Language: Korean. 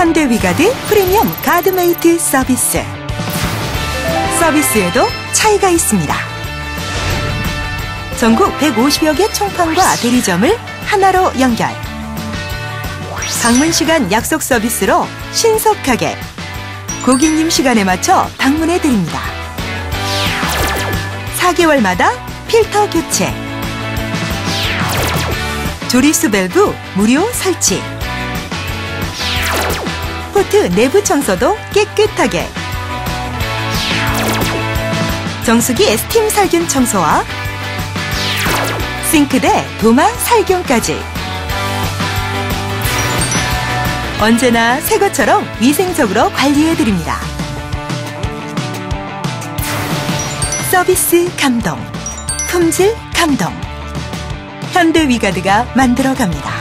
현대 위가드 프리미엄 가드메이트 서비스. 서비스에도 차이가 있습니다. 전국 150여 개 총판과 대리점을 하나로 연결. 방문 시간 약속 서비스로 신속하게 고객님 시간에 맞춰 방문해 드립니다. 4개월마다 필터 교체. 조리수 밸브 무료 설치. 포트 내부 청소도 깨끗하게. 정수기 스팀 살균 청소와 싱크대 도마 살균까지. 언제나 새 것처럼 위생적으로 관리해드립니다. 서비스 감동, 품질 감동. 현대 위가드가 만들어갑니다.